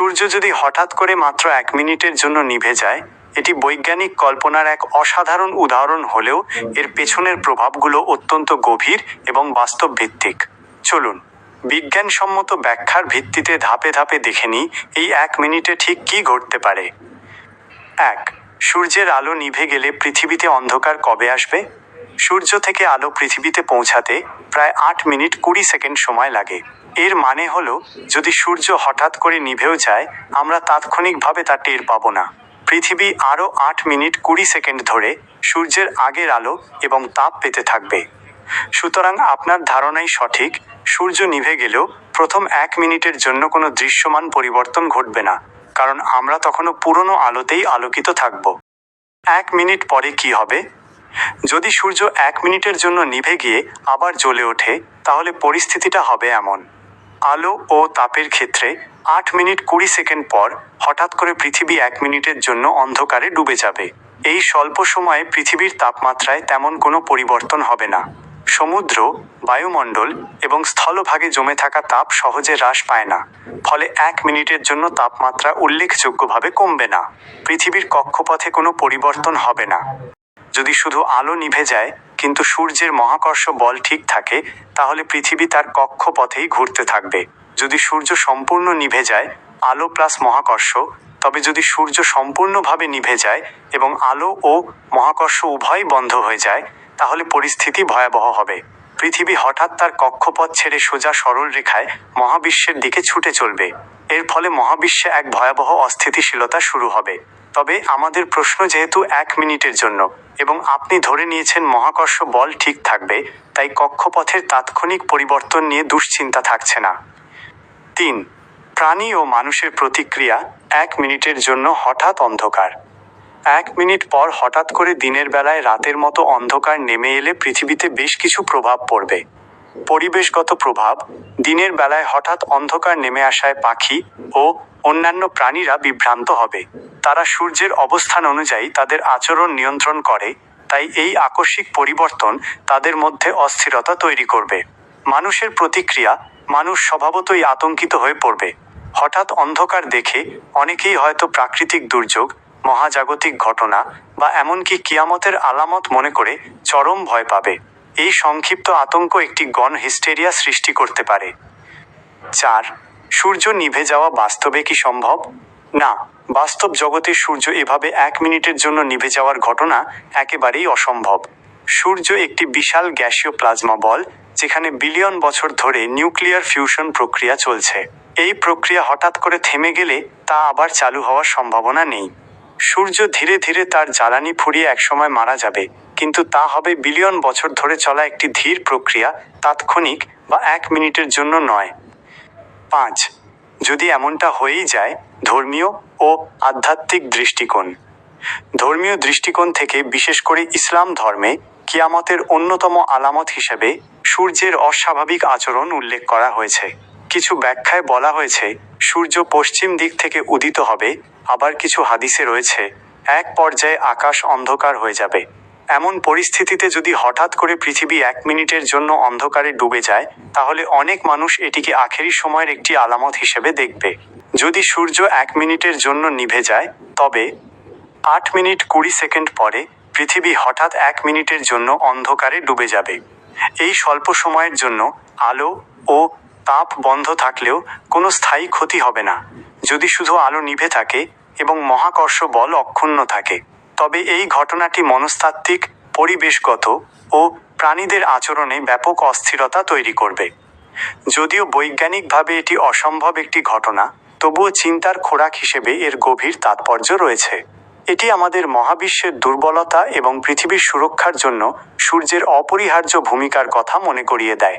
সূর্য যদি হঠাৎ করে মাত্র এক মিনিটের জন্য নিভে যায়, এটি বৈজ্ঞানিক কল্পনার এক অসাধারণ উদাহরণ হলেও এর পেছনের প্রভাবগুলো অত্যন্ত গভীর এবং বাস্তব ভিত্তিক চলুন, বিজ্ঞানসম্মত ব্যাখ্যার ভিত্তিতে ধাপে ধাপে দেখে নিই এই এক মিনিটে ঠিক কী ঘটতে পারে। এক, সূর্যের আলো নিভে গেলে পৃথিবীতে অন্ধকার কবে আসবে? সূর্য থেকে আলো পৃথিবীতে পৌঁছাতে প্রায় আট মিনিট কুড়ি সেকেন্ড সময় লাগে। এর মানে হলো, যদি সূর্য হঠাৎ করে নিভেও যায়, আমরা তাৎক্ষণিকভাবে তা টের পাবো না। পৃথিবী আরও আট মিনিট কুড়ি সেকেন্ড ধরে সূর্যের আগের আলো এবং তাপ পেতে থাকবে। সুতরাং আপনার ধারণাই সঠিক, সূর্য নিভে গেলেও প্রথম এক মিনিটের জন্য কোনো দৃশ্যমান পরিবর্তন ঘটবে না, কারণ আমরা তখনও পুরনো আলোতেই আলোকিত থাকব। এক মিনিট পরে কি হবে? যদি সূর্য এক মিনিটের জন্য নিভে গিয়ে আবার জ্বলে ওঠে, তাহলে পরিস্থিতিটা হবে এমন। আলো ও তাপের ক্ষেত্রে আট মিনিট কুড়ি সেকেন্ড পর হঠাৎ করে পৃথিবী এক মিনিটের জন্য অন্ধকারে ডুবে যাবে। এই স্বল্প সময়ে পৃথিবীর তাপমাত্রায় তেমন কোনো পরিবর্তন হবে না। সমুদ্র, বায়ুমণ্ডল এবং স্থলভাগে জমে থাকা তাপ সহজে হ্রাস পায় না, ফলে এক মিনিটের জন্য তাপমাত্রা উল্লেখযোগ্যভাবে কমবে না। পৃথিবীর কক্ষপথে কোনো পরিবর্তন হবে না। যদি শুধু আলো নিভে যায় কিন্তু সূর্যের মহাকর্ষ বল ঠিক থাকে, তাহলে পৃথিবী তার কক্ষপথেই ঘুরতে থাকবে। যদি সূর্য সম্পূর্ণ নিভে যায়, আলো প্লাস মহাকর্ষ, তবে যদি সূর্য সম্পূর্ণভাবে নিভে যায় এবং আলো ও মহাকর্ষ উভয়ই বন্ধ হয়ে যায়, তাহলে পরিস্থিতি ভয়াবহ হবে। পৃথিবী হঠাৎ তার কক্ষপথ ছেড়ে সোজা সরল রেখায় মহাবিশ্বের দিকে ছুটে চলবে। এর ফলে মহাবিশ্বে এক ভয়াবহ অস্থিতিশীলতা শুরু হবে। তবে আমাদের প্রশ্ন যেহেতু এক মিনিটের জন্য, এবং আপনি ধরে নিয়েছেন মহাকর্ষ বল ঠিক থাকবে, তাই কক্ষপথের তাৎক্ষণিক পরিবর্তন নিয়ে দুশ্চিন্তা থাকছে না। তিন, প্রাণী ও মানুষের প্রতিক্রিয়া এক মিনিটের জন্য হঠাৎ অন্ধকার। এক মিনিট পর হঠাৎ করে দিনের বেলায় রাতের মতো অন্ধকার নেমে এলে পৃথিবীতে বেশ কিছু প্রভাব পড়বে। পরিবেশগত প্রভাব, দিনের বেলায় হঠাৎ অন্ধকার নেমে আসায় পাখি ও অন্যান্য প্রাণীরা বিভ্রান্ত হবে। তারা সূর্যের অবস্থান অনুযায়ী তাদের আচরণ নিয়ন্ত্রণ করে, তাই এই আকস্মিক পরিবর্তন তাদের মধ্যে অস্থিরতা তৈরি করবে। মানুষের প্রতিক্রিয়া, মানুষ স্বভাবতই আতঙ্কিত হয়ে পড়বে। হঠাৎ অন্ধকার দেখে অনেকেই হয়তো প্রাকৃতিক দুর্যোগ, মহাজাগতিক ঘটনা বা এমনকি কিয়ামতের আলামত মনে করে চরম ভয় পাবে। এই সংক্ষিপ্ত আতঙ্ক একটি গণ হিস্টেরিয়া সৃষ্টি করতে পারে। চার সূর্য নিভে যাওয়া বাস্তবে কি সম্ভব? না, বাস্তব জগতে সূর্য এভাবে এক মিনিটের জন্য নিভে যাওয়ার ঘটনা একেবারেই অসম্ভব। সূর্য একটি বিশাল গ্যাসীয় প্লাজমা বল, যেখানে বিলিয়ন বছর ধরে নিউক্লিয়ার ফিউশন প্রক্রিয়া চলছে। এই প্রক্রিয়া হঠাৎ করে থেমে গেলে তা আবার চালু হওয়ার সম্ভাবনা নেই। সূর্য ধীরে ধীরে তার জ্বালানি ফুরিয়ে একসময় মারা যাবে, কিন্তু তা হবে বিলিয়ন বছর ধরে চলা একটি ধীর প্রক্রিয়া, তাৎক্ষণিক বা এক মিনিটের জন্য নয়। পাঁচ। যদি এমনটা হয়েই যায়, ধর্মীয় ও আধ্যাত্মিক দৃষ্টিকোণ। ধর্মীয় দৃষ্টিকোণ থেকে বিশেষ করে ইসলাম ধর্মে কিয়ামতের অন্যতম আলামত হিসেবে সূর্যের অস্বাভাবিক আচরণ উল্লেখ করা হয়েছে। কিছু ব্যাখ্যায় বলা হয়েছে, সূর্য পশ্চিম দিক থেকে উদিত হবে, আবার কিছু হাদিসে রয়েছে, এক পর্যায়ে আকাশ অন্ধকার হয়ে যাবে। এমন পরিস্থিতিতে যদি হঠাৎ করে পৃথিবী এক মিনিটের জন্য অন্ধকারে ডুবে যায়, তাহলে অনেক মানুষ এটিকে আখেরি সময়ের একটি আলামত হিসেবে দেখবে। যদি সূর্য এক মিনিটের জন্য নিভে যায়, তবে আট মিনিট কুড়ি সেকেন্ড পরে পৃথিবী হঠাৎ এক মিনিটের জন্য অন্ধকারে ডুবে যাবে। এই স্বল্প সময়ের জন্য আলো ও তাপ বন্ধ থাকলেও কোনো স্থায়ী ক্ষতি হবে না। যদি শুধু আলো নিভে থাকে এবং মহাকর্ষ বল অক্ষুণ্ণ থাকে তবে এই ঘটনাটি মনস্তাত্ত্বিক, পরিবেশগত ও প্রাণীদের আচরণে ব্যাপক অস্থিরতা তৈরি করবে। যদিও বৈজ্ঞানিকভাবে এটি অসম্ভব একটি ঘটনা, তবুও চিন্তার খোরাক হিসেবে এর গভীর তাৎপর্য রয়েছে। এটি আমাদের মহাবিশ্বের দুর্বলতা এবং পৃথিবীর সুরক্ষার জন্য সূর্যের অপরিহার্য ভূমিকার কথা মনে করিয়ে দেয়।